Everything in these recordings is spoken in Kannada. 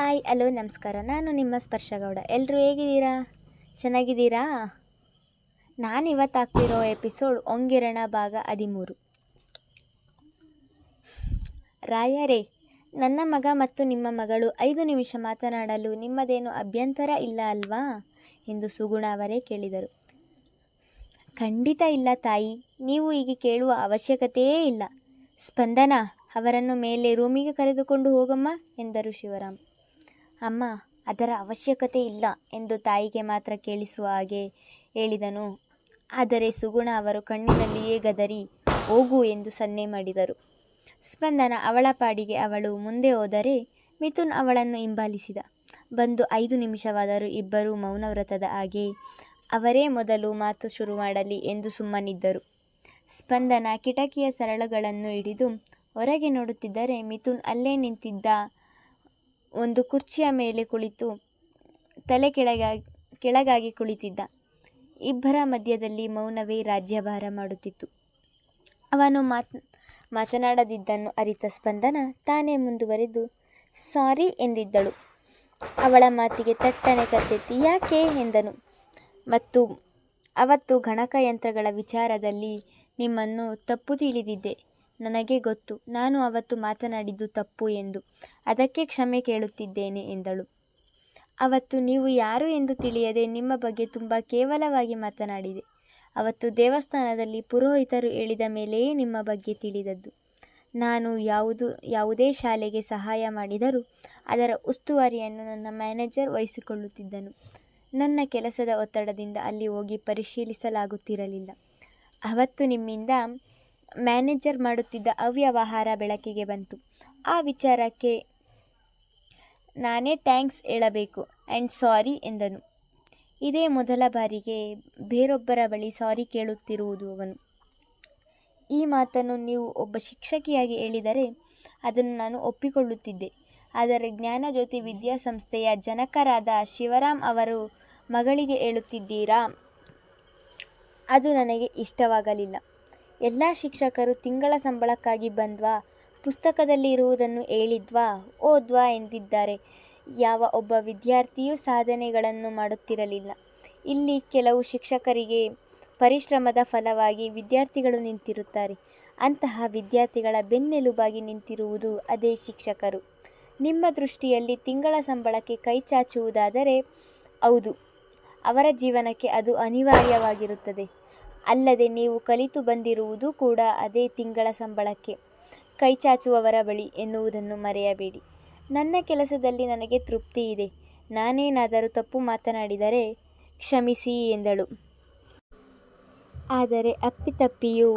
ಹಾಯ್ ಅಲೋ ನಮಸ್ಕಾರ. ನಾನು ನಿಮ್ಮ ಸ್ಪರ್ಶಗೌಡ. ಎಲ್ಲರೂ ಹೇಗಿದ್ದೀರಾ? ಚೆನ್ನಾಗಿದ್ದೀರಾ? ನಾನು ಇವತ್ತು ಹಾಕ್ತಿರೋ ಎಪಿಸೋಡ್ ಒಂಗಿರಣ ಭಾಗ ಹದಿಮೂರು. ರಾಯರೇ, ನನ್ನ ಮಗ ಮತ್ತು ನಿಮ್ಮ ಮಗಳು ಐದು ನಿಮಿಷ ಮಾತನಾಡಲು ನಿಮ್ಮದೇನು ಅಭ್ಯಂತರ ಇಲ್ಲ ಅಲ್ವಾ? ಎಂದು ಸುಗುಣ ಅವರೇ ಕೇಳಿದರು. ಖಂಡಿತ ಇಲ್ಲ ತಾಯಿ. ನೀವು ಹೀಗೆ ಕೇಳುವ ಅವಶ್ಯಕತೆಯೇ ಇಲ್ಲ. ಸ್ಪಂದನ, ಅವರನ್ನು ಮೇಲೆ ರೂಮಿಗೆ ಕರೆದುಕೊಂಡು ಹೋಗಮ್ಮ ಎಂದರು ಶಿವರಾಮ್. ಅಮ್ಮ, ಅದರ ಅವಶ್ಯಕತೆ ಇಲ್ಲ ಎಂದು ತಾಯಿಗೆ ಮಾತ್ರ ಕೇಳಿಸುವ ಹಾಗೆ ಹೇಳಿದನು. ಆದರೆ ಸುಗುಣ ಅವರು ಕಣ್ಣಿನಲ್ಲಿಯೇ ಗದರಿ, ಹೋಗು ಎಂದು ಸನ್ನೆ ಮಾಡಿದರು. ಸ್ಪಂದನ ಅವಳ ಪಾಡಿಗೆ ಅವಳು ಮುಂದೆ ಹೋದರೆ ಮಿಥುನ್ ಅವಳನ್ನು ಹಿಂಬಾಲಿಸಿದ. ಬಂದು ಐದು ನಿಮಿಷವಾದರೂ ಇಬ್ಬರೂ ಮೌನವ್ರತದ ಹಾಗೆ ಅವರೇ ಮೊದಲು ಮಾತು ಶುರು ಮಾಡಲಿ ಎಂದು ಸುಮ್ಮನಿದ್ದರು. ಸ್ಪಂದನ ಕಿಟಕಿಯ ಸರಳುಗಳನ್ನು ಹಿಡಿದು ಹೊರಗೆ ನೋಡುತ್ತಿದ್ದರೆ ಮಿಥುನ್ ಅಲ್ಲೇ ನಿಂತಿದ್ದ ಒಂದು ಕುರ್ಚಿಯ ಮೇಲೆ ಕುಳಿತು ತಲೆ ಕೆಳಗಾಗಿ ಕೆಳಗಾಗಿ ಕುಳಿತಿದ್ದ. ಇಬ್ಬರ ಮಧ್ಯದಲ್ಲಿ ಮೌನವೇ ರಾಜ್ಯಭಾರ ಮಾಡುತ್ತಿತ್ತು. ಅವನು ಮಾತ್, ಮಾತನಾಡದಿದ್ದನ್ನು ಅರಿತ ಸ್ಪಂದನ ತಾನೇ ಮುಂದುವರೆದು, ಸಾರಿ ಎಂದಿದ್ದಳು. ಅವಳ ಮಾತಿಗೆ ತಟ್ಟನೆ ಕತ್ತೆತ್ತಿ, ಯಾಕೆ? ಎಂದನು. ಮತ್ತು, ಅವತ್ತು ಗಣಕಯಂತ್ರಗಳ ವಿಚಾರದಲ್ಲಿ ನಿಮ್ಮನ್ನು ತಪ್ಪು ತಿಳಿದಿದ್ದೆ. ನನಗೆ ಗೊತ್ತು, ನಾನು ಅವತ್ತು ಮಾತನಾಡಿದ್ದು ತಪ್ಪು ಎಂದು. ಅದಕ್ಕೆ ಕ್ಷಮೆ ಕೇಳುತ್ತಿದ್ದೇನೆ ಎಂದಳು. ಅವತ್ತು ನೀವು ಯಾರು ಎಂದು ತಿಳಿಯದೆ ನಿಮ್ಮ ಬಗ್ಗೆ ತುಂಬ ಕೇವಲವಾಗಿ ಮಾತನಾಡಿದೆ. ಅವತ್ತು ದೇವಸ್ಥಾನದಲ್ಲಿ ಪುರೋಹಿತರು ಹೇಳಿದ ಮೇಲೆಯೇ ನಿಮ್ಮ ಬಗ್ಗೆ ತಿಳಿದದ್ದು. ನಾನು ಯಾವುದು, ಯಾವುದೇ ಶಾಲೆಗೆ ಸಹಾಯ ಮಾಡಿದರೂ ಅದರ ಉಸ್ತುವಾರಿಯನ್ನು ನನ್ನ ಮ್ಯಾನೇಜರ್ ವಹಿಸಿಕೊಳ್ಳುತ್ತಿದ್ದನು. ನನ್ನ ಕೆಲಸದ ಒತ್ತಡದಿಂದ ಅಲ್ಲಿ ಹೋಗಿ ಪರಿಶೀಲಿಸಲಾಗುತ್ತಿರಲಿಲ್ಲ. ಅವತ್ತು ನಿಮ್ಮಿಂದ ಮ್ಯಾನೇಜರ್ ಮಾಡುತ್ತಿದ್ದ ಅವ್ಯವಹಾರ ಬೆಳಕಿಗೆ ಬಂತು. ಆ ವಿಚಾರಕ್ಕೆ ನಾನೇ ಥ್ಯಾಂಕ್ಸ್ ಹೇಳಬೇಕು ಆ್ಯಂಡ್ ಸಾರಿ ಎಂದನು. ಇದೇ ಮೊದಲ ಬಾರಿಗೆ ಬೇರೊಬ್ಬರ ಬಳಿ ಸಾರಿ ಕೇಳುತ್ತಿರುವುದು ಅವನು. ಈ ಮಾತನ್ನು ನೀವು ಒಬ್ಬ ಶಿಕ್ಷಕಿಯಾಗಿ ಹೇಳಿದರೆ ಅದನ್ನು ನಾನು ಒಪ್ಪಿಕೊಳ್ಳುತ್ತಿದ್ದೆ. ಆದರೆ ಜ್ಞಾನಜ್ಯೋತಿ ವಿದ್ಯಾಸಂಸ್ಥೆಯ ಜನಕರಾದ ಶಿವರಾಮ್ ಅವರು ಮಗಳಿಗೆ ಹೇಳುತ್ತಿದ್ದೀರಾ? ಅದು ನನಗೆ ಇಷ್ಟವಾಗಲಿಲ್ಲ. ಎಲ್ಲ ಶಿಕ್ಷಕರು ತಿಂಗಳ ಸಂಬಳಕ್ಕಾಗಿ ಬಂದ್ವಾ? ಪುಸ್ತಕದಲ್ಲಿ ಇರುವುದನ್ನು ಹೇಳಿದ್ವಾ? ಓದ್ವಾ ಎಂದಿದ್ದಾರೆ. ಯಾವ ಒಬ್ಬ ವಿದ್ಯಾರ್ಥಿಯೂ ಸಾಧನೆಗಳನ್ನು ಮಾಡುತ್ತಿರಲಿಲ್ಲ. ಇಲ್ಲಿ ಕೆಲವು ಶಿಕ್ಷಕರಿಗೆ ಪರಿಶ್ರಮದ ಫಲವಾಗಿ ವಿದ್ಯಾರ್ಥಿಗಳು ನಿಂತಿರುತ್ತಾರೆ. ಅಂತಹ ವಿದ್ಯಾರ್ಥಿಗಳ ಬೆನ್ನೆಲುಬಾಗಿ ನಿಂತಿರುವುದು ಅದೇ ಶಿಕ್ಷಕರು. ನಿಮ್ಮ ದೃಷ್ಟಿಯಲ್ಲಿ ತಿಂಗಳ ಸಂಬಳಕ್ಕೆ ಕೈ ಚಾಚುವುದಾದರೆ ಹೌದು. ಅವರ ಜೀವನಕ್ಕೆ ಅದು ಅನಿವಾರ್ಯವಾಗಿರುತ್ತದೆ. ಅಲ್ಲದೆ ನೀವು ಕಲಿತು ಬಂದಿರುವುದು ಕೂಡ ಅದೇ ತಿಂಗಳ ಸಂಬಳಕ್ಕೆ. ಕೈಚಾಚುವವರ ಬಳಿ ಎನ್ನುವುದನ್ನು ಮರೆಯಬೇಡಿ. ನನ್ನ ಕೆಲಸದಲ್ಲಿ ನನಗೆ ತೃಪ್ತಿ ಇದೆ. ನಾನೇನಾದರೂ ತಪ್ಪು ಮಾತನಾಡಿದರೆ ಕ್ಷಮಿಸಿ ಎಂದಳು. ಆದರೆ ಅಪ್ಪಿತಪ್ಪಿಯೂ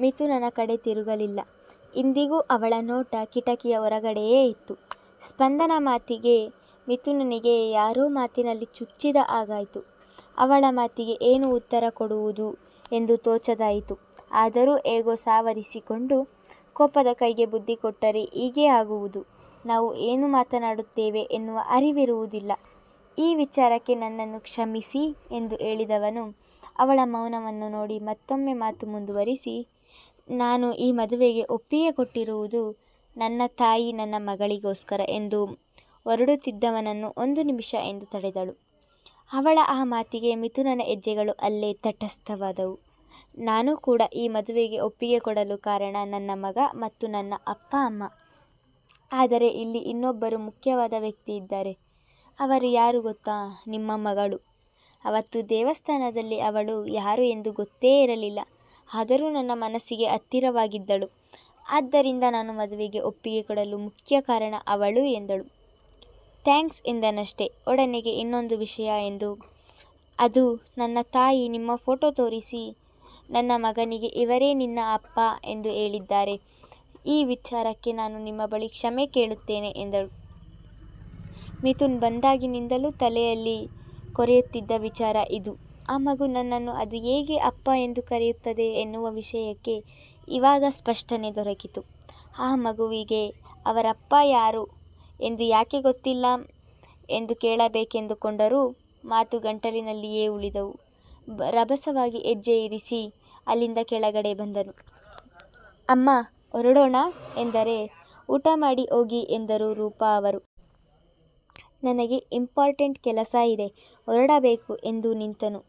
ಮಿಥುನನ ಕಡೆ ತಿರುಗಲಿಲ್ಲ. ಇಂದಿಗೂ ಅವಳ ನೋಟ ಕಿಟಕಿಯ ಹೊರಗಡೆಯೇ ಇತ್ತು. ಸ್ಪಂದನ ಮಾತಿಗೆ ಮಿಥುನನಿಗೆ ಯಾರೋ ಮಾತಿನಲ್ಲಿ ಚುಚ್ಚಿದ ಹಾಗಾಯಿತು. ಅವಳ ಮಾತಿಗೆ ಏನು ಉತ್ತರ ಕೊಡುವುದು ಎಂದು ತೋಚದಾಯಿತು. ಆದರೂ ಹೇಗೋ ಸಾವರಿಸಿಕೊಂಡು ಕೋಪದ ಕೈಗೆ ಬುದ್ಧಿ ಕೊಟ್ಟರೆ ಹೀಗೆ ಆಗುವುದು. ನಾವು ಏನು ಮಾತನಾಡುತ್ತೇವೆ ಎನ್ನುವ ಅರಿವಿರುವುದಿಲ್ಲ. ಈ ವಿಚಾರಕ್ಕೆ ನನ್ನನ್ನು ಕ್ಷಮಿಸಿ ಎಂದು ಹೇಳಿದವನು ಅವಳ ಮೌನವನ್ನು ನೋಡಿ ಮತ್ತೊಮ್ಮೆ ಮಾತು ಮುಂದುವರಿಸಿ, ನಾನು ಈ ಮದುವೆಗೆ ಒಪ್ಪಿಗೆ ಕೊಟ್ಟಿರುವುದು ನನ್ನ ತಾಯಿ ನನ್ನ ಮಗಳಿಗೋಸ್ಕರ ಎಂದು ಹೊರಡುತ್ತಿದ್ದವನನ್ನು ಒಂದು ನಿಮಿಷ ಎಂದು ತಡೆದಳು. ಅವಳ ಆ ಮಾತಿಗೆ ಮಿಥುನನ ಹೆಜ್ಜೆಗಳು ಅಲ್ಲೇ ತಟಸ್ಥವಾದವು. ನಾನು ಕೂಡ ಈ ಮದುವೆಗೆ ಒಪ್ಪಿಗೆ ಕೊಡಲು ಕಾರಣ ನನ್ನ ಮಗ ಮತ್ತು ನನ್ನ ಅಪ್ಪ, ಅಮ್ಮ. ಆದರೆ ಇಲ್ಲಿ ಇನ್ನೊಬ್ಬರು ಮುಖ್ಯವಾದ ವ್ಯಕ್ತಿ ಇದ್ದಾರೆ. ಅವರು ಯಾರು ಗೊತ್ತಾ? ನಿಮ್ಮ ಮಗಳು. ಅವತ್ತು ದೇವಸ್ಥಾನದಲ್ಲಿ ಅವಳು ಯಾರು ಎಂದು ಗೊತ್ತೇ ಇರಲಿಲ್ಲ. ಆದರೂ ನನ್ನ ಮನಸ್ಸಿಗೆ ಹತ್ತಿರವಾಗಿದ್ದಳು. ಆದ್ದರಿಂದ ನಾನು ಮದುವೆಗೆ ಒಪ್ಪಿಗೆ ಕೊಡಲು ಮುಖ್ಯ ಕಾರಣ ಅವಳು ಎಂದಳು. ಥ್ಯಾಂಕ್ಸ್ ಎಂದನಷ್ಟೇ ಒಡನೆಗೆ ಇನ್ನೊಂದು ವಿಷಯ ಎಂದು. ಅದು ನನ್ನ ತಾಯಿ ನಿಮ್ಮ ಫೋಟೋ ತೋರಿಸಿ, ನನ್ನ ಮಗನಿಗೆ ಇವರೇ ನಿನ್ನ ಅಪ್ಪ ಎಂದು ಹೇಳಿದ್ದಾರೆ. ಈ ವಿಚಾರಕ್ಕೆ ನಾನು ನಿಮ್ಮ ಬಳಿ ಕ್ಷಮೆ ಕೇಳುತ್ತೇನೆ ಎಂದಳು. ಮಿಥುನ್ ಬಂದಾಗಿನಿಂದಲೂ ತಲೆಯಲ್ಲಿ ಕೊರೆಯುತ್ತಿದ್ದ ವಿಚಾರ ಇದು. ಆ ಮಗು ನನ್ನನ್ನು ಅದು ಹೇಗೆ ಅಪ್ಪ ಎಂದು ಕರೆಯುತ್ತದೆ ಎನ್ನುವ ವಿಷಯಕ್ಕೆ ಇವಾಗ ಸ್ಪಷ್ಟನೆ ದೊರಕಿತು. ಆ ಮಗುವಿಗೆ ಅವರಪ್ಪ ಯಾರು ಎಂದು ಯಾಕೆ ಗೊತ್ತಿಲ್ಲ ಎಂದು ಕೇಳಬೇಕೆಂದುಕೊಂಡರೂ ಮಾತು ಗಂಟಲಿನಲ್ಲಿಯೇ ಉಳಿದವು. ರಭಸವಾಗಿ ಹೆಜ್ಜೆ ಇರಿಸಿ ಅಲ್ಲಿಂದ ಕೆಳಗಡೆ ಬಂದನು. ಅಮ್ಮ, ಹೊರಡೋಣ ಎಂದರೆ, ಊಟ ಮಾಡಿ ಹೋಗಿ ಎಂದರು ರೂಪಾ ಅವರು. ನನಗೆ ಇಂಪಾರ್ಟೆಂಟ್ ಕೆಲಸ ಇದೆ, ಹೊರಡಬೇಕು ಎಂದು ನಿಂತನು.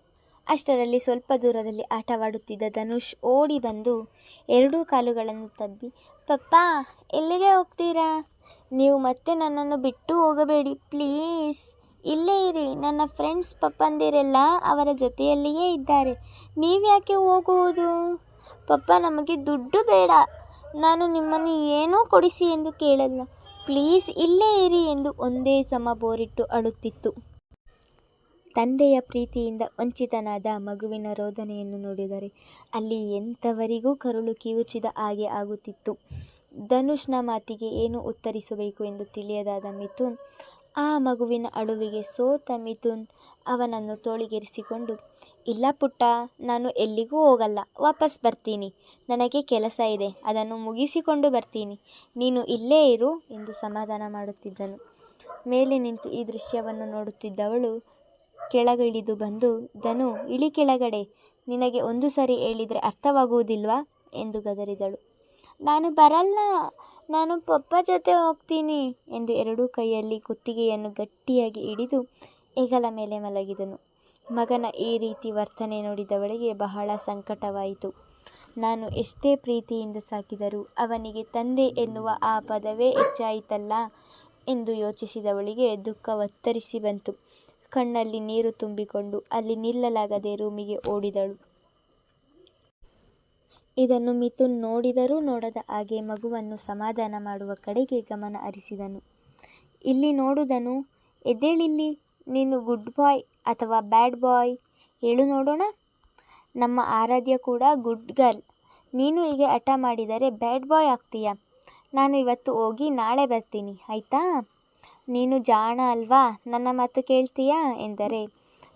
ಅಷ್ಟರಲ್ಲಿ ಸ್ವಲ್ಪ ದೂರದಲ್ಲಿ ಆಟವಾಡುತ್ತಿದ್ದ ಧನುಷ್ ಓಡಿ ಬಂದು ಎರಡೂ ಕಾಲುಗಳನ್ನು ತಬ್ಬಿ, ಪಪ್ಪಾ, ಎಲ್ಲಿಗೆ ಹೋಗ್ತೀರಾ? ನೀವು ಮತ್ತೆ ನನ್ನನ್ನು ಬಿಟ್ಟು ಹೋಗಬೇಡಿ. ಪ್ಲೀಸ್. ಇಲ್ಲೇ ಇರಿ. ನನ್ನ ಫ್ರೆಂಡ್ಸ್ ಪಪ್ಪಂದಿರೆಲ್ಲ ಅವರ ಜೊತೆಯಲ್ಲಿಯೇ ಇದ್ದಾರೆ. ನೀವ್ಯಾಕೆ ಹೋಗುವುದು? ಪಪ್ಪ, ನಮಗೆ ದುಡ್ಡು ಬೇಡ. ನಾನು ನಿಮ್ಮನ್ನು ಏನೂ ಕೊಡಿಸಿ ಎಂದು ಕೇಳಲ್ಲ ಪ್ಲೀಸ್ ಇಲ್ಲೇ ಇರಿ ಎಂದು ಒಂದೇ ಸಮ ಬೋರಿಟ್ಟು ಅಳುತ್ತಿತ್ತು. ತಂದೆಯ ಪ್ರೀತಿಯಿಂದ ವಂಚಿತನಾದ ಮಗುವಿನ ರೋದನೆಯನ್ನು ನೋಡಿದರೆ ಅಲ್ಲಿ ಎಂಥವರಿಗೂ ಕರುಳು ಕಿವುಚಿದ ಹಾಗೆ ಆಗುತ್ತಿತ್ತು. ಧನುಷ್ನ ಮಾತಿಗೆ ಏನು ಉತ್ತರಿಸಬೇಕು ಎಂದು ತಿಳಿಯದಾದ ಮಿಥುನ್, ಆ ಮಗುವಿನ ಅಳುವಿಗೆ ಸೋತ ಮಿಥುನ್ ಅವನನ್ನು ತೋಳಿಗೇರಿಸಿಕೊಂಡು, ಇಲ್ಲ ಪುಟ್ಟ, ನಾನು ಎಲ್ಲಿಗೂ ಹೋಗಲ್ಲ, ವಾಪಸ್ ಬರ್ತೀನಿ, ನನಗೆ ಕೆಲಸ ಇದೆ, ಅದನ್ನು ಮುಗಿಸಿಕೊಂಡು ಬರ್ತೀನಿ, ನೀನು ಇಲ್ಲೇ ಇರು ಎಂದು ಸಮಾಧಾನ ಮಾಡುತ್ತಿದ್ದನು. ಮೇಲೆ ನಿಂತು ಈ ದೃಶ್ಯವನ್ನು ನೋಡುತ್ತಿದ್ದವಳು ಕೆಳಗಿಳಿದು ಬಂದು, ಧನು, ಇಳಿ ಕೆಳಗಡೆ, ನಿನಗೆ ಒಂದು ಸರಿ ಹೇಳಿದರೆ ಅರ್ಥವಾಗುವುದಿಲ್ವಾ? ಎಂದು ಗದರಿದಳು. ನಾನು ಬರಲ್ಲ, ನಾನು ಪಪ್ಪ ಜೊತೆ ಹೋಗ್ತೀನಿ ಎಂದು ಎರಡೂ ಕೈಯಲ್ಲಿ ಕುತ್ತಿಗೆಯನ್ನು ಗಟ್ಟಿಯಾಗಿ ಹಿಡಿದು ಹೆಗಲ ಮೇಲೆ ಮಲಗಿದನು. ಮಗನ ಈ ರೀತಿ ವರ್ತನೆ ನೋಡಿದವಳಿಗೆ ಬಹಳ ಸಂಕಟವಾಯಿತು. ನಾನು ಎಷ್ಟೇ ಪ್ರೀತಿಯಿಂದ ಸಾಕಿದರೂ ಅವನಿಗೆ ತಂದೆ ಎನ್ನುವ ಆ ಪದವೇ ಹೆಚ್ಚಾಯಿತಲ್ಲ ಎಂದು ಯೋಚಿಸಿದವಳಿಗೆ ದುಃಖ ಒತ್ತರಿಸಿ ಬಂತು. ಕಣ್ಣಲ್ಲಿ ನೀರು ತುಂಬಿಕೊಂಡು ಅಲ್ಲಿ ನಿಲ್ಲಲಾಗದೆ ರೂಮಿಗೆ ಓಡಿದಳು. ಇದನ್ನು ಮಿಥುನ್ ನೋಡಿದರೂ ನೋಡದ ಹಾಗೆ ಮಗುವನ್ನು ಸಮಾಧಾನ ಮಾಡುವ ಕಡೆಗೆ ಗಮನ ಹರಿಸಿದನು. ಇಲ್ಲಿ ನೋಡುದನು, ಎದ್ದೇಳಿಲ್ಲಿ, ನೀನು ಗುಡ್ ಬಾಯ್ ಅಥವಾ ಬ್ಯಾಡ್ ಬಾಯ್ ಹೇಳು ನೋಡೋಣ. ನಮ್ಮ ಆರಾಧ್ಯ ಕೂಡ ಗುಡ್ ಗರ್ಲ್ ನೀನು ಹೀಗೆ ಹಠ ಮಾಡಿದರೆ ಬ್ಯಾಡ್ ಬಾಯ್ ಆಗ್ತೀಯ? ನಾನು ಇವತ್ತು ಹೋಗಿ ನಾಳೆ ಬರ್ತೀನಿ, ಆಯಿತಾ? ನೀನು ಜಾಣ ಅಲ್ವಾ? ನನ್ನ ಮಾತು ಕೇಳ್ತೀಯಾ? ಎಂದರೆ,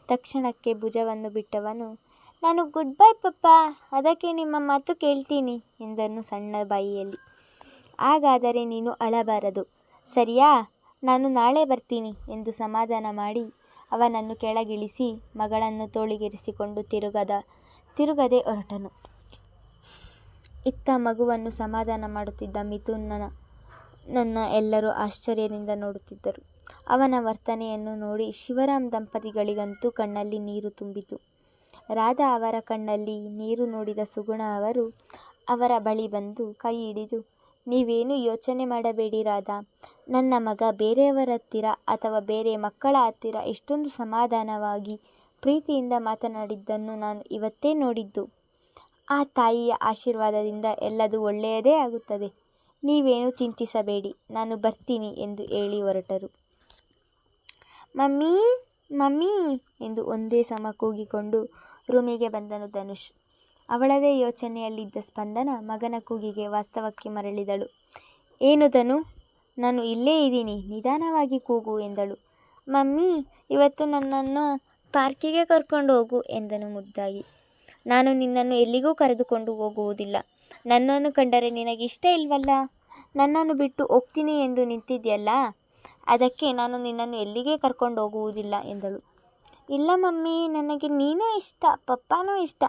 ತಕ್ಷಣಕ್ಕೆ ಭುಜವನ್ನು ಬಿಟ್ಟವನು ನಾನು ಗುಡ್ ಬೈ ಪಪ್ಪ. ಅದಕ್ಕೆ ನಿಮ್ಮ ಮಾತು ಕೇಳ್ತೀನಿ ಎಂದನು ಸಣ್ಣ ಬಾಯಿಯಲ್ಲಿ. ಹಾಗಾದರೆ ನೀನು ಅಳಬಾರದು. ಸರಿಯಾ? ನಾನು ನಾಳೆ ಬರ್ತೀನಿ ಎಂದು ಸಮಾಧಾನ ಮಾಡಿ ಅವನನ್ನು ಕೆಳಗಿಳಿಸಿ ಮಗಳನ್ನು ತೋಳಿಗೆರಿಸಿಕೊಂಡು ತಿರುಗದ, ತಿರುಗದೆ ಹೊರಟನು. ಇತ್ತ ಮಗುವನ್ನು ಸಮಾಧಾನ ಮಾಡುತ್ತಿದ್ದ ಮಿಥುನನ, ನನ್ನ ಎಲ್ಲರೂ ಆಶ್ಚರ್ಯದಿಂದ ನೋಡುತ್ತಿದ್ದರು. ಅವನ ವರ್ತನೆಯನ್ನು ನೋಡಿ ಶಿವರಾಮ್ ದಂಪತಿಗಳಿಗಂತೂ ಕಣ್ಣಲ್ಲಿ ನೀರು ತುಂಬಿತು. ರಾಧಾ ಅವರ ಕಣ್ಣಲ್ಲಿ ನೀರು ನೋಡಿದ ಸುಗುಣ ಅವರು ಅವರ ಬಳಿ ಬಂದು ಕೈ ಹಿಡಿದು, ನೀವೇನು ಯೋಚನೆ ಮಾಡಬೇಡಿ ರಾಧಾ. ನನ್ನ ಮಗ ಬೇರೆಯವರ ಹತ್ತಿರ ಅಥವಾ ಬೇರೆ ಮಕ್ಕಳ ಹತ್ತಿರ ಇಷ್ಟೊಂದು ಸಮಾಧಾನವಾಗಿ ಪ್ರೀತಿಯಿಂದ ಮಾತನಾಡಿದ್ದನ್ನು ನಾನು ಇವತ್ತೇ ನೋಡಿದ್ದು. ಆ ತಾಯಿಯ ಆಶೀರ್ವಾದದಿಂದ ಎಲ್ಲದೂ ಒಳ್ಳೆಯದೇ ಆಗುತ್ತದೆ. ನೀವೇನು ಚಿಂತಿಸಬೇಡಿ, ನಾನು ಬರ್ತೀನಿ ಎಂದು ಹೇಳಿ ಹೊರಟರು. ಮಮ್ಮಿ ಮಮ್ಮಿ ಎಂದು ಒಂದೇ ಸಮ ಕೂಗಿಕೊಂಡು ರೂಮಿಗೆ ಬಂದನು ಧನುಷ್. ಅವಳದೇ ಯೋಚನೆಯಲ್ಲಿದ್ದ ಸ್ಪಂದನ ಮಗನ ಕೂಗಿಗೆ ವಾಸ್ತವಕ್ಕೆ ಮರಳಿದಳು. ಏನು ಧನು? ನಾನು ಇಲ್ಲೇ ಇದ್ದೀನಿ, ನಿಧಾನವಾಗಿ ಕೂಗು ಎಂದಳು. ಮಮ್ಮಿ, ಇವತ್ತು ನನ್ನನ್ನು ಪಾರ್ಕಿಗೆ ಕರ್ಕೊಂಡು ಹೋಗು ಎಂದನು ಮುದ್ದಾಗಿ. ನಾನು ನಿನ್ನನ್ನು ಎಲ್ಲಿಗೂ ಕರೆದುಕೊಂಡು ಹೋಗುವುದಿಲ್ಲ. ನನ್ನನ್ನು ಕಂಡರೆ ನಿನಗಿಷ್ಟ ಇಲ್ವಲ್ಲ? ನನ್ನನ್ನು ಬಿಟ್ಟು ಹೋಗ್ತೀನಿ ಎಂದು ನಿಂತಿದ್ಯಲ್ಲ? ಅದಕ್ಕೆ ನಾನು ನಿನ್ನನ್ನು ಎಲ್ಲಿಗೆ ಕರ್ಕೊಂಡು ಹೋಗುವುದಿಲ್ಲ ಎಂದಳು. ಇಲ್ಲ ಮಮ್ಮಿ, ನನಗೆ ನೀನೂ ಇಷ್ಟ, ಪಪ್ಪನೂ ಇಷ್ಟ.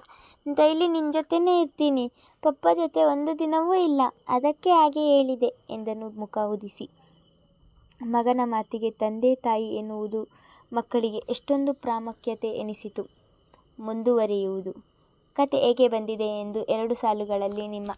ಡೈಲಿ ನಿನ್ನ ಜೊತೆನೇ ಇರ್ತೀನಿ. ಪಪ್ಪ ಜೊತೆ ಒಂದು ದಿನವೂ ಇಲ್ಲ. ಅದಕ್ಕೆ ಹಾಗೆ ಹೇಳಿದೆ ಎಂದನು ಮುಖ ಉದಿಸಿ. ಮಗನ ಮಾತಿಗೆ ತಂದೆ ತಾಯಿ ಎನ್ನುವುದು ಮಕ್ಕಳಿಗೆ ಎಷ್ಟೊಂದು ಪ್ರಾಮುಖ್ಯತೆ ಎನಿಸಿತು. ಮುಂದುವರಿಯುವುದು. ಕತೆ ಹೇಗೆ ಬಂದಿದೆ ಎಂದು ಎರಡು ಸಾಲುಗಳಲ್ಲಿ ನಿಮ್ಮ